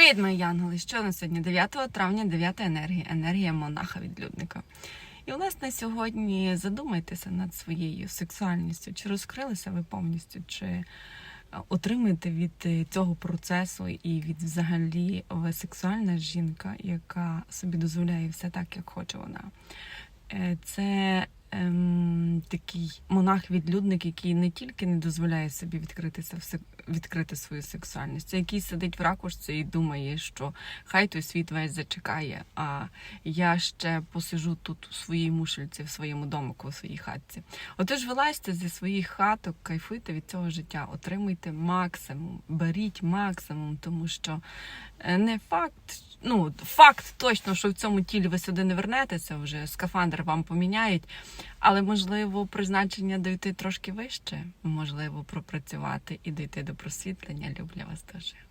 Привіт, мої янголи! Що на сьогодні? 9 травня, 9 енергія, енергія монаха відлюдника. І власне сьогодні задумайтеся над своєю сексуальністю. Чи розкрилися ви повністю, чи е, отримуєте від е, цього процесу і від взагалі ви сексуальна жінка, яка собі дозволяє все так, як хоче вона. Е, Це ем, такий монах-відлюдник, який не тільки не дозволяє собі відкритися в сек- відкрити свою сексуальність, а який сидить в ракушці і думає, що хай той світ весь зачекає, а я ще посижу тут у своїй мушельці, в своєму домику, у своїй хатці. Отож, вилазьте зі своїх хаток, кайфуйте від цього життя, отримуйте максимум, беріть максимум, тому що е, не факт, ну факт точно, що в цьому тілі ви сюди не вернетеся вже, скафандр вам поміняють, але можливо призначення дойти трошки вище, можливо, пропрацювати і дійти до просвітлення. Люблю вас дуже.